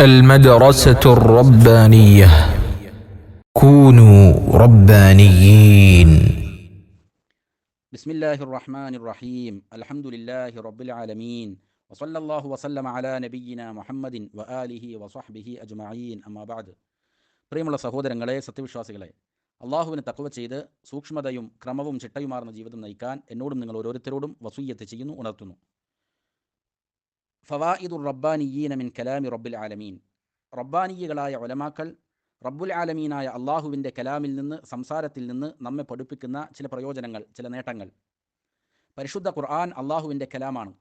المدرسة الربانية كونوا ربانيين بسم الله الرحمن الرحيم الحمد لله رب العالمين وصلى الله وسلم على نبينا محمد وآله وصحبه أجمعين أما بعد പ്രിയമുള്ള സഹോദരങ്ങളെ സത്യവിശ്വാസികളെ അള്ളാഹുവിന് തക്കവ ചെയ്ത് സൂക്ഷ്മതയും ക്രമവും ചിട്ടയുമാർന്ന ജീവിതം നയിക്കാൻ എന്നോടും നിങ്ങൾ ഓരോരുത്തരോടും വസൂയത്ത് ചെയ്യുന്നു ഉണർത്തുന്നു ഫവായിദുർ റബ്ബാനിയീന മിൻ കലാമി റബ്ബിൽ ആലമീൻ. റബ്ബാനിയകളായ ഒലമാക്കൾ റബ്ബുൽ ആലമീനായ അള്ളാഹുവിന്റെ കലാമിൽ നിന്ന് സംസാരത്തിൽ നിന്ന് നമ്മെ പഠിപ്പിക്കുന്ന ചില പ്രയോജനങ്ങൾ ചില നേട്ടങ്ങൾ. പരിശുദ്ധ ഖുർആൻ അള്ളാഹുവിന്റെ കലാമാണ്.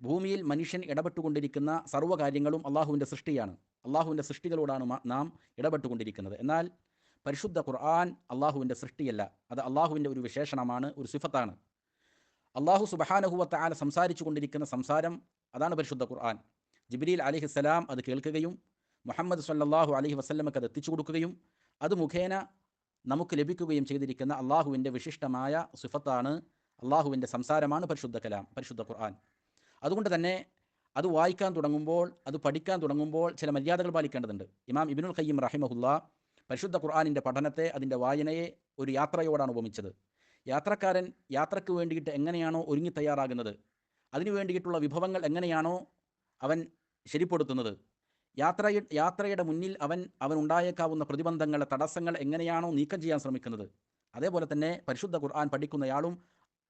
ഭൂമിയിൽ മനുഷ്യൻ ഇടപെട്ടുകൊണ്ടിരിക്കുന്ന സർവകാര്യങ്ങളും അള്ളാഹുവിന്റെ സൃഷ്ടിയാണ്. അള്ളാഹുവിന്റെ സൃഷ്ടികളോടാണ് നാം ഇടപെട്ടുകൊണ്ടിരിക്കുന്നത്. എന്നാൽ പരിശുദ്ധ ഖുർആൻ അള്ളാഹുവിന്റെ സൃഷ്ടിയല്ല. അത് അള്ളാഹുവിന്റെ ഒരു വിശേഷണമാണ് ഒരു സിഫത്താണ്. അള്ളാഹു സുബഹാനഹുവത്ത ആല സംസാരിച്ചു കൊണ്ടിരിക്കുന്ന സംസാരം അതാണ് പരിശുദ്ധ ഖുർആൻ. ജിബ്രീൽ അലിഹിസ്സലാം അത് കേൾക്കുകയും മുഹമ്മദ് സല്ലാഹു അലഹി വസ്ലമക്ക് അത് എത്തിച്ചു കൊടുക്കുകയും അത് മുഖേന നമുക്ക് ലഭിക്കുകയും ചെയ്തിരിക്കുന്ന അള്ളാഹുവിന്റെ വിശിഷ്ടമായ സിഫത്താണ് അള്ളാഹുവിന്റെ സംസാരമാണ് പരിശുദ്ധ കലാം പരിശുദ്ധ ഖുർആൻ. അതുകൊണ്ട് തന്നെ അത് വായിക്കാൻ തുടങ്ങുമ്പോൾ അത് പഠിക്കാൻ തുടങ്ങുമ്പോൾ ചില മര്യാദകൾ പാലിക്കേണ്ടതുണ്ട്. ഇമാം ഇബിനുൽ ഖയ്യം റഹിമഹുല്ല പരിശുദ്ധ ഖുർആാനിന്റെ പഠനത്തെ അതിന്റെ വായനയെ ഒരു യാത്രയോടാണ് ഉപമിച്ചത്. യാത്രക്കാരൻ യാത്രയ്ക്ക് വേണ്ടിയിട്ട് എങ്ങനെയാണോ ഒരുങ്ങി തയ്യാറാകുന്നത് അതിനു വേണ്ടിയിട്ടുള്ള വിഭവങ്ങൾ എങ്ങനെയാണോ അവൻ ശരിപ്പെടുത്തുന്നത് യാത്ര യാത്രയുടെ മുന്നിൽ അവൻ അവൻ ഉണ്ടായേക്കാവുന്ന പ്രതിബന്ധങ്ങളെ തടസ്സങ്ങൾ എങ്ങനെയാണോ നീക്കം ചെയ്യാൻ ശ്രമിക്കുന്നത് അതേപോലെ തന്നെ പരിശുദ്ധ ഖുർആൻ പഠിക്കുന്നയാളും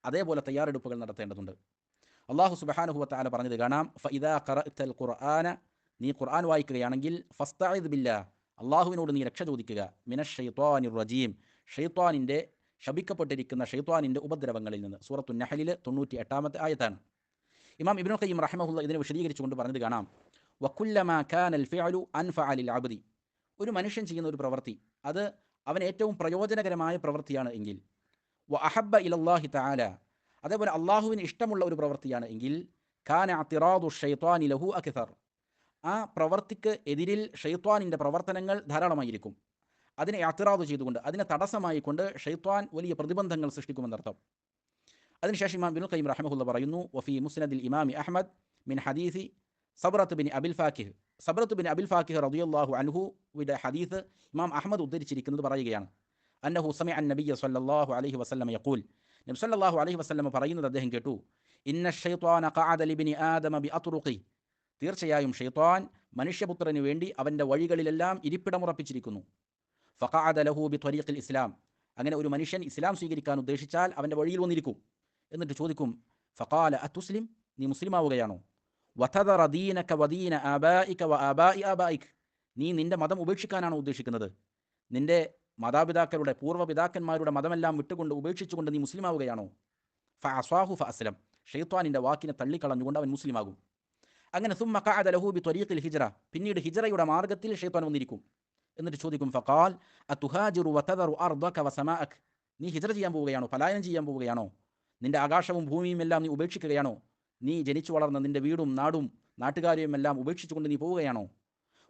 അതേപോലെ തയ്യാറെടുപ്പുകൾ നടത്തേണ്ടതുണ്ട്. അള്ളാഹു സുബഹാനുഹുവ ആല പറഞ്ഞത് കാണാം ഫഇദാ ഖറഅ്തൽ ഖുർആന നീ ഖുർആൻ വായിക്കുകയാണെങ്കിൽ ഫസ്തഇദ് ബില്ലാ അള്ളാഹുവിനോട് നീ രക്ഷ ചോദിക്കുക മിനഷ് ഷെയ്ത്വാനിർ റജീം ഷെയ്ത്വാനിന്റെ ശപിക്കപ്പെട്ടിരിക്കുന്ന ഷെയ്ത്വാനിന്റെ ഉപദ്രവങ്ങളിൽ നിന്ന്. സൂറത്തു നഹലിൽ തൊണ്ണൂറ്റി എട്ടാമത്തെ ആയത്താണ്. ഇമാം ഇബ്നു ഖയ്യിം റഹിമഹുല്ല ഇതിനെ വിശദീകരിച്ചുകൊണ്ട് പറഞ്ഞത് കാണാം. വക്കുല്ലമാ കാനൽ ഫിഅലു അൻഫഅലിൽ അബ്ദി. ഒരു മനുഷ്യൻ ചെയ്യുന്ന ഒരു പ്രവൃത്തി അത് അവൻ ഏറ്റവും പ്രയോജനകരമായ പ്രവൃത്തിയാണ് എങ്കിൽ വ അഹബ്ബ ഇലല്ലാഹി തആല. അതേപോലെ അള്ളാഹുവിന് ഇഷ്ടമുള്ള ഒരു പ്രവൃത്തിയാണ് എങ്കിൽ കാന അത്തിറാദു ഷെയ്ത്വാനി ലഹു അക്സർ. ആ പ്രവൃത്തിക്ക് എതിരിൽ ഷെയ്ത്വാനിന്റെ പ്രവർത്തനങ്ങൾ ധാരാളമായിരിക്കും. അതിനെ യാത്രാത് ചെയ്തുകൊണ്ട് അതിനെ തടസ്സമായിക്കൊണ്ട് ഷെയ്ത്വാൻ വലിയ പ്രതിബന്ധങ്ങൾ സൃഷ്ടിക്കുമെന്നർത്ഥം അതിനുശേഷം ഇമാം ബിനുൽ ഖയ്യിം റഹ്മഹുല്ല പറയുന്നു വഫി മുസ്നദിൽ ഇമാമി അഹമ്മദ് മിൻ ഹദീസി സബ്രത്ത് ബിൻ അബിൽ ഫാക്കിഹ്. സബ്രത്ത് ബിൻ അബിൽ ഫാക്കിഹ് റളിയല്ലാഹു അൻഹു വിയുടെ ഹദീസ് ഇമാം അഹ്മദ് ഉദ്ധരിച്ചിരിക്കുന്നത് പറയുകയാണ്. അന്നഹു സമയ അൻ നബിയ സല്ലല്ലാഹു അലൈഹി വസല്ലം യഖൂൽ. നബി സല്ലല്ലാഹു അലൈഹി വസല്ലം പറയുന്നത് അദ്ദേഹം കേട്ടു ഇന്ന ഷൈത്വാന ഖഅദ ലിബ്നി ആദമ ബി അത്റുഖി. തീർച്ചയായും ഷെയ്ത്വാൻ മനുഷ്യപുത്രന് വേണ്ടി അവന്റെ വഴികളിലെല്ലാം ഇരിപ്പിടമുറപ്പിച്ചിരിക്കുന്നു ഫഖഅദ ലഹു ബി ത്വരീഖിൽ ഇസ്ലാം. അങ്ങനെ ഒരു മനുഷ്യൻ ഇസ്ലാം സ്വീകരിക്കാൻ ഉദ്ദേശിച്ചാൽ അവന്റെ വഴിയിൽ വന്നിരിക്കും. എന്നിട്ട് ചോദിക്കും ഫഖാല അത്തുസ്ലിം? നീ മുസ്ലിമാവുകയാണോ വതദറ റദീനക വദീന ആബായിക വ ആബായി നീ നിന്റെ മതം ഉപേക്ഷിക്കാനാണോ ഉദ്ദേശിക്കുന്നത്? നിന്റെ മാതാപിതാക്കളുടെ പൂർവപിതാക്കന്മാരുടെ മതമെല്ലാം വിട്ടുകൊണ്ട് ഉപേക്ഷിച്ചുകൊണ്ട് നീ മുസ്ലിമാവുകയാണോ ഫ അസ്വാഹു ഫ അസ്ലം. ഷെയ്ത്വാനിന്റെ വാക്കിനെ തള്ളിക്കളഞ്ഞുകൊണ്ട് അവൻ മുസ്ലിമാകും. അങ്ങനെ സുമ്മ ഖഅദ ലഹു ബി ത്വരീഖിൽ ഹിജ്റ. പിന്നീട് ഹിജ്റയുടെ മാർഗത്തിൽ ഷെയ്ത്വാൻ വന്നിരിക്കും. എന്നിട്ട് ചോദിക്കും ഫക്കാൽ അതുഹാജിറു വതദറു അർദക വസമാഅക്? നീ ഹിജ്റ ചെയ്യാൻ പോവുകയാണോ? പലായനം ചെയ്യാൻ പോവുകയാണോ? നിന്റെ ആകാശവും ഭൂമിയും എല്ലാം നീ ഉപേക്ഷിക്കുകയാണോ? നീ ജനിച്ചു വളർന്ന നിന്റെ വീടും നാടും നാട്ടുകാരെയും എല്ലാം ഉപേക്ഷിച്ചുകൊണ്ട് നീ പോവുകയാണോ?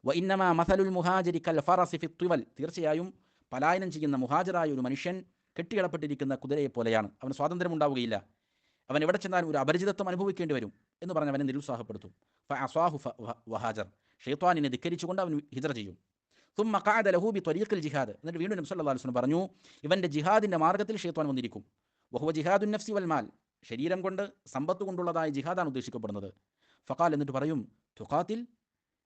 വ ഇന്നമാ മസലുൽ മുഹാജിരി കൽ ഫറസി ഫി തുവൽ. തീർച്ചയായും പലായനം ചെയ്യുന്ന മുഹാജറായ ഒരു മനുഷ്യൻ കെട്ടിയിടപ്പെട്ടിരിക്കുന്ന കുതിരയെ പോലെയാണ്. അവന് സ്വാതന്ത്ര്യം ഉണ്ടാവുകയില്ല അവൻ എവിടെ ചെന്നാലും ഒരു അപരിചിതത്വം അനുഭവിക്കേണ്ടി വരും എന്ന് പറഞ്ഞ് അവനെ നിരുത്സാഹപ്പെടുത്തും. ഫ അസ്വാഹു വഹാജർ. ഷെയ്ത്വാനിനെ ധിക്കരിച്ചുകൊണ്ട് അവൻ ഹിജറ ചെയ്യും. തുമ്മ ഖഅദ ലഹു ബി ത്വരീഖിൽ ജിഹാദ് എന്നിട്ട് വീണ്ടും നബി സല്ലല്ലാഹു അലൈഹി വസല്ലം പറഞ്ഞു ഇവന്റെ ജിഹാദിന്റെ മാർഗത്തിൽ ഷെയ്ത്വാൻ വന്നിരിക്കും. വഹുവ ജിഹാദുൻ നഫ്സി വൽമാൽ ശരീരം കൊണ്ട് സമ്പത്ത് കൊണ്ടുള്ളതായ ജിഹാദാണ് ഉദ്ദേശിക്കപ്പെടുന്നത്. ഫഖാൽ എന്നിട്ട് പറയും തുഖാത്തിൽ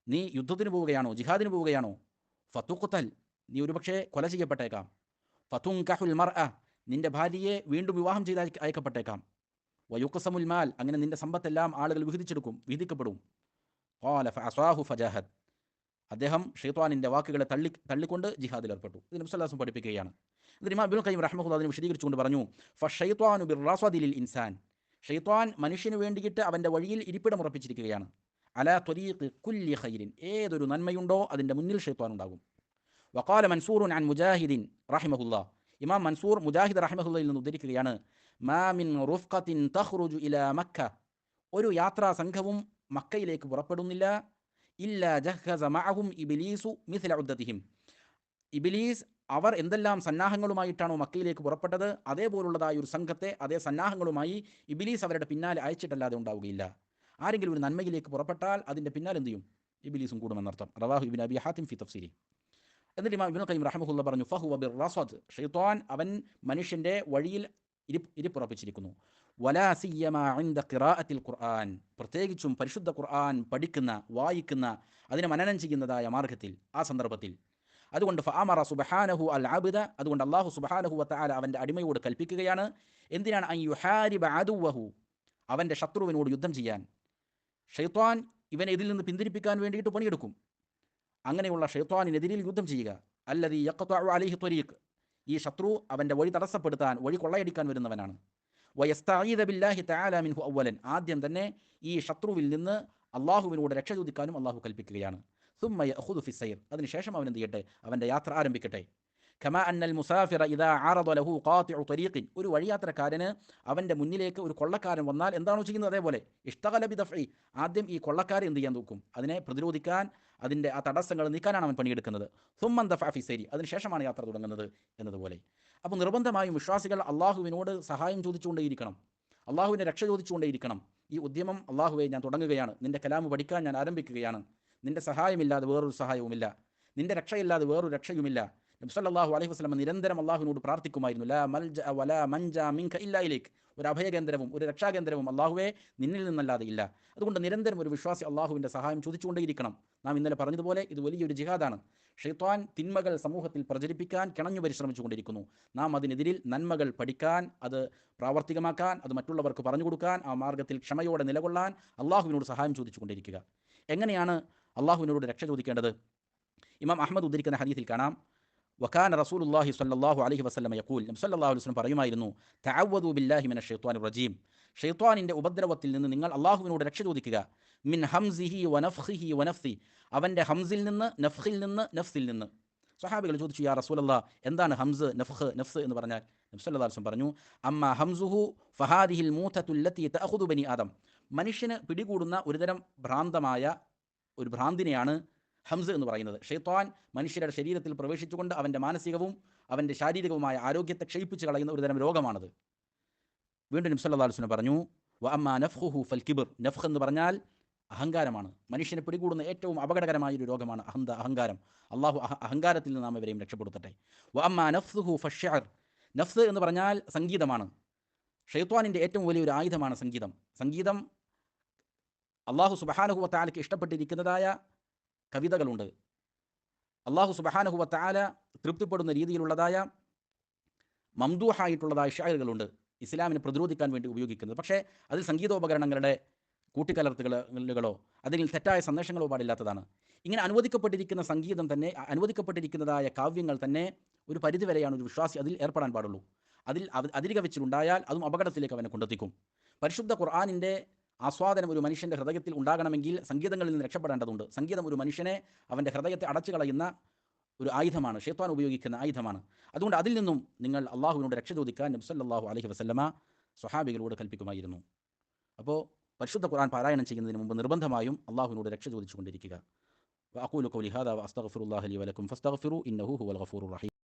നീ യുദ്ധത്തിന് പോവുകയാണോ? ജിഹാദിന് പോവുകയാണോ? ഫത്തുഖുത്തൽ നീ ഒരുപക്ഷെ കൊല ചെയ്യപ്പെട്ടേക്കാം. ഫതുങ്കഹുൽ മർഅ നിന്റെ ഭാര്യയെ വീണ്ടും വിവാഹം ചെയ്ത് അയക്കപ്പെട്ടേക്കാം. വയുക്കസമുൽ മാൽ അങ്ങനെ നിന്റെ സമ്പത്തെല്ലാം ആളുകൾ വിഹിതിച്ചെടുക്കും വിഹിതിക്കപ്പെടും ഖാല ഫഅസ്വാഹു ഫജാഹദ്. അദ്ദേഹം ഷെയ്ത്വാനിന്റെ വാക്കുകളെ തള്ളി തള്ളിക്കൊണ്ട് ജിഹാദിൽ ഏർപ്പെട്ടു. ഇത് നബ്സല്ലാസും പഠിപ്പിക്കുകയാണ്. ഇതിന് ഇമാം അബ്ദുൽ ഖയ്യിം റഹ്മഹുല്ല അതിനെ വിശദീകരിച്ചുകൊണ്ട് പറഞ്ഞു ഫ ഫഷൈത്വാനു ബിർറാസ്വദിലിൽ ഇൻസാൻ ഷെയ്ത്വാൻ മനുഷ്യന് വേണ്ടിയിട്ട് അവന്റെ വഴിയിൽ ഇരിപ്പിടം ഉറപ്പിച്ചിരിക്കുകയാണ്. അല ത്വരീഖ് കുല്ലി ഖൈരിൻ. ഏതൊരു നന്മയുണ്ടോ അതിന്റെ മുന്നിൽ ഷെയ്ത്വാൻ ഉണ്ടാകും. വക്കാല മൻസൂറുൻ അൻ മുജാഹിദിൻ റഹിമഹുല്ല. ഇമാം മൻസൂർ മുജാഹിദ് റഹിമഹുല്ലയിൽ നിന്ന് ഉദ്ധരിക്കുകയാണ് മാ മിൻ റുഫ്ഖത്തിൻ തഹ്റുജു ഇലാ മക്ക. ഒരു യാത്രാ സംഘവും മക്കയിലേക്ക് പുറപ്പെടുന്നില്ല. ഇല്ല മഅഹും ഇബിലീസു മിഥില ഉദ്ദത്തിഹിം ഇബിലീസ് അവർ എന്തെല്ലാം സന്നാഹങ്ങളുമായിട്ടാണോ മക്കയിലേക്ക് പുറപ്പെട്ടത്? അതേപോലുള്ളതായ ഒരു സംഘത്തെ അതേ സന്നാഹങ്ങളുമായി ഇബിലീസ് അവരുടെ പിന്നാലെ അയച്ചിട്ടല്ലാതെ ഉണ്ടാവുകയില്ല. ആരെങ്കിലും ഒരു നന്മയിലേക്ക് പുറപ്പെട്ടാൽ അതിന്റെ പിന്നാലെ എന്ത് ചെയ്യും? ഇബിലീസും കൂടുമെന്നർത്ഥം. റവാഹു ഇബിൻ അബി ഹാത്തിം ഫി തഫ്സീരി എന്നിട്ട് ഇമാം ഇബിൻ ഖയ്യിം റഹമുല്ല പറഞ്ഞു ഫഹു അബിർ റസദ് ഷെയ്ത്താൻ അവൻ മനുഷ്യന്റെ വഴിയിൽ ഇരി ഇരിപ്പുറപ്പിച്ചിരിക്കുന്നു. വലാ സിയ്യമ ഇൻദ ഖിറാഅത്തിൽ ഖുർആൻ. പ്രത്യേകിച്ചും പരിശുദ്ധ ഖുർആൻ പഠിക്കുന്ന വായിക്കുന്ന അതിനെ മനനം ചെയ്യുന്നതായ മാർഗത്തിൽ ആ സന്ദർഭത്തിൽ. അതുകൊണ്ട് ഫാമറ സുബഹാനഹു അൽ ആബിദ അതുകൊണ്ട് അള്ളാഹു സുബഹാനഹു വത്താല അവന്റെ അടിമയോട് കൽപ്പിക്കുകയാണ്. എന്തിനാണ് അൻ യുഹാരിബ അദുവഹു? അവന്റെ ശത്രുവിനോട് യുദ്ധം ചെയ്യാൻ. ഷെയ്ത്വാൻ ഇവനെ ഇതിൽ നിന്ന് പിന്തിരിപ്പിക്കാൻ വേണ്ടിയിട്ട് പണിയെടുക്കും. അങ്ങനെയുള്ള ഷെയ്ത്വാനിനെതിരിൽ യുദ്ധം ചെയ്യുക. അല്ലതി യക്കത്തു അലൈഹി ത്വരീഖ്. ഈ ശത്രു അവന്റെ വഴി തടസ്സപ്പെടുത്താൻ വഴി കൊള്ളയടിക്കാൻ വരുന്നവനാണ്. വയസ്തഈദ ബില്ലാഹി തആല മിൻഹു അവലൻ ആദ്യം തന്നെ ഈ ശത്രുവിൽ നിന്ന് അള്ളാഹുവിനോട് രക്ഷ ചോദിക്കാനും അള്ളാഹു കൽപ്പിക്കുകയാണ്. അതിനുശേഷം അവൻ എന്ത് ചെയ്യട്ടെ? അവന്റെ യാത്ര ആരംഭിക്കട്ടെ. മുസാഫിറ ഇദാ ആറദ ലഹു ഖാതിഉ ഒരു വഴിയാത്രക്കാരന് അവന്റെ മുന്നിലേക്ക് ഒരു കൊള്ളക്കാരൻ വന്നാൽ എന്താണോ ചെയ്യുന്നത് അതേപോലെ ഇഷ്തഗല ബിദഫ്ഇ ആദ്യം ഈ കൊള്ളക്കാരെ എന്ത് ചെയ്യാൻ നോക്കും? അതിനെ പ്രതിരോധിക്കാൻ അതിന്റെ ആ തടസ്സങ്ങൾ നീക്കാനാണ് അവൻ പണിയെടുക്കുന്നത്. സുമ്മൻ ദഫ ഫി സൈരി. അതിനുശേഷമാണ് യാത്ര തുടങ്ങുന്നത് എന്നതുപോലെ. അപ്പോൾ നിർബന്ധമായും വിശ്വാസികൾ അള്ളാഹുവിനോട് സഹായം ചോദിച്ചുകൊണ്ടേയിരിക്കണം. അള്ളാഹുവിനെ രക്ഷ ചോദിച്ചുകൊണ്ടേയിരിക്കണം. ഈ ഉദ്യമം അള്ളാഹുവെ ഞാൻ തുടങ്ങുകയാണ്. നിന്റെ കലാമ് പഠിക്കാൻ ഞാൻ ആരംഭിക്കുകയാണ്. നിന്റെ സഹായമില്ലാതെ വേറൊരു സഹായവുമില്ല. നിന്റെ രക്ഷയില്ലാതെ വേറൊരു രക്ഷയുമില്ല. നബ്സല്ലാഹു അലൈഹി വസ്ലമ നിരന്തരം അള്ളാഹുവിനോട് പ്രാർത്ഥിക്കുമായിരുന്നു. ലാ മൽജ വല മഞ്ച മിൻക ഇല്ലായിലേക്ക് ഒരു അഭയകേന്ദ്രവും ഒരു രക്ഷാകേന്ദ്രവും അള്ളാഹുവെ നിന്നിൽ നിന്നല്ലാതെ ഇല്ല. അതുകൊണ്ട് നിരന്തരം ഒരു വിശ്വാസി അള്ളാഹുവിന്റെ സഹായം ചോദിച്ചുകൊണ്ടേയിരിക്കണം. നാം ഇന്നലെ പറഞ്ഞതുപോലെ ഇത് വലിയൊരു ജിഹാദാണ്. ഷെയ്ത്വാൻ തിന്മകൾ സമൂഹത്തിൽ പ്രചരിപ്പിക്കാൻ കിണഞ്ഞു പരിശ്രമിച്ചുകൊണ്ടിരിക്കുന്നു. നാം അതിനെതിരിൽ നന്മകൾ പഠിക്കാൻ അത് പ്രാവർത്തികമാക്കാൻ അത് മറ്റുള്ളവർക്ക് പറഞ്ഞു കൊടുക്കാൻ ആ മാർഗത്തിൽ ക്ഷമയോടെ നിലകൊള്ളാൻ അള്ളാഹുവിനോട് സഹായം ചോദിച്ചുകൊണ്ടിരിക്കുക എങ്ങനെയാണ് അള്ളാഹുവിനോട് രക്ഷ ചോദിക്കേണ്ടത്? ഇമാം അഹമ്മദ് ഉദ്ധരിക്കുന്ന ഹദീസിൽ കാണാം. വക്കാന റസൂലുല്ലാഹി സ്വല്ലല്ലാഹു അലൈഹി വസല്ലം യഖൂൽ നബി സല്ലല്ലാഹു അലൈഹി വസല്ലം പറയുമായിരുന്നു തഅവ്വദു ബില്ലാഹി മിന ഷൈത്വാനിർ റജീം. ഷൈത്വാനിന്റെ ഉപദ്രവത്തിൽ നിന്ന് നിങ്ങൾ അള്ളാഹുവിനോട് രക്ഷ ചോദിക്കുക. മിൻ ഹംസിഹി വനഫ്ഹിഹി വനഫ്സി അവന്റെ ഹംസിൽ നിന്ന് നഫ്ഹിൽ നിന്ന് നഫ്സിൽ നിന്ന്. സഹാബികൾ ചോദിച്ചു യാ റസൂലല്ലാ എന്താണ് ഹംസ് നഫ്ഹ് നഫ്സ് എന്ന് പറഞ്ഞാൽ? നബി സല്ലല്ലാഹു അലൈഹി വസല്ലം പറഞ്ഞു അമ്മ ഹംസുഹു ഫഹാദിഹിൽ മൂത്തത്തുല്ലത്തി തഅഖുദു ബനി ആദം. മനുഷ്യന് പിടികൂടുന്ന ഒരുതരം ഭ്രാന്തമായ ഒരു ഭ്രാന്തിനെയാണ് ഹംസ് എന്ന് പറയുന്നത്. ഷെയ്ത്താൻ മനുഷ്യരുടെ ശരീരത്തിൽ പ്രവേശിച്ചുകൊണ്ട് അവന്റെ മാനസികവും അവന്റെ ശാരീരികവുമായ ആരോഗ്യത്തെ ക്ഷയിപ്പിച്ച് കളയുന്ന ഒരു തരം രോഗമാണത്. വീണ്ടും നിംസല്ലാ അലുസ്ലം പറഞ്ഞു വ അമ്മ നഫ്ഹുഹു ഫൽ കിബിർ. നഫ്ഹ് എന്ന് പറഞ്ഞാൽ അഹങ്കാരമാണ്. മനുഷ്യനെ പിടികൂടുന്ന ഏറ്റവും അപകടകരമായ ഒരു രോഗമാണ് അഹന്ത അഹങ്കാരം. അള്ളാഹു അഹങ്കാരത്തിൽ നിന്ന് നാം ഇവരെയും രക്ഷപ്പെടുത്തട്ടെ. വ അമ്മ നഫ്സുഹു ഫഷർ നഫ്സ് എന്ന് പറഞ്ഞാൽ സംഗീതമാണ്. ഷെയ്ത്വാനിന്റെ ഏറ്റവും വലിയൊരു ആയുധമാണ് സംഗീതം. സംഗീതം അള്ളാഹു സുബഹാനുഹുവത്താലയ്ക്ക് ഇഷ്ടപ്പെട്ടിരിക്കുന്നതായ കവിതകളുണ്ട്. അള്ളാഹു സുബഹാനഹുവത്താല തൃപ്തിപ്പെടുന്ന രീതിയിലുള്ളതായ മംദൂഹായിട്ടുള്ളതായ ഷായറുകളുണ്ട് ഇസ്ലാമിനെ പ്രതിരോധിക്കാൻ വേണ്ടി ഉപയോഗിക്കുന്നത്. പക്ഷേ അതിൽ സംഗീതോപകരണങ്ങളുടെ കൂട്ടിക്കലർത്തുകളോ അതിൽ തെറ്റായ സന്ദേശങ്ങളോ പാടില്ലാത്തതാണ്. ഇങ്ങനെ അനുവദിക്കപ്പെട്ടിരിക്കുന്ന സംഗീതം തന്നെ അനുവദിക്കപ്പെട്ടിരിക്കുന്നതായ കാവ്യങ്ങൾ തന്നെ ഒരു പരിധിവരെയാണ് ഒരു വിശ്വാസി അതിൽ ഏർപ്പെടാൻ പാടുള്ളൂ. അതിൽ അതിരികവച്ചിലുണ്ടായാൽ അതും അപകടത്തിലേക്ക് അവനെ കൊണ്ടെത്തിക്കും. പരിശുദ്ധ ഖുർആാനിന്റെ ആസ്വാദനം ഒരു മനുഷ്യൻ്റെ ഹൃദയത്തിൽ ഉണ്ടാകണമെങ്കിൽ സംഗീതങ്ങളിൽ നിന്ന് രക്ഷപ്പെടേണ്ടതുണ്ട് സംഗീതം ഒരു മനുഷ്യനെ അവൻ്റെ ഹൃദയത്തെ അടച്ചു കളയുന്ന ഒരു ആയുധമാണ് ഷേത്വാൻ ഉപയോഗിക്കുന്ന ആയുധമാണ് അതുകൊണ്ട് അതിൽ നിന്നും നിങ്ങൾ അള്ളാഹുവിനോട് രക്ഷ ചോദിക്കാൻ നബ്സല്ലാഹു അലഹി വസ്ലമ സ്വഹാബികളോട് കൽപ്പിക്കുമായിരുന്നു അപ്പോൾ പരിശുദ്ധ ഖുർആൻ പാരായണം ചെയ്യുന്നതിന് മുമ്പ് നിർബന്ധമായും അള്ളാഹുവിനോട് രക്ഷ ചോദിച്ചുകൊണ്ടിരിക്കുക وأقول قولي هذا وأستغفر الله لي ولكم فاستغفروا إنه هو الغفور الرحيم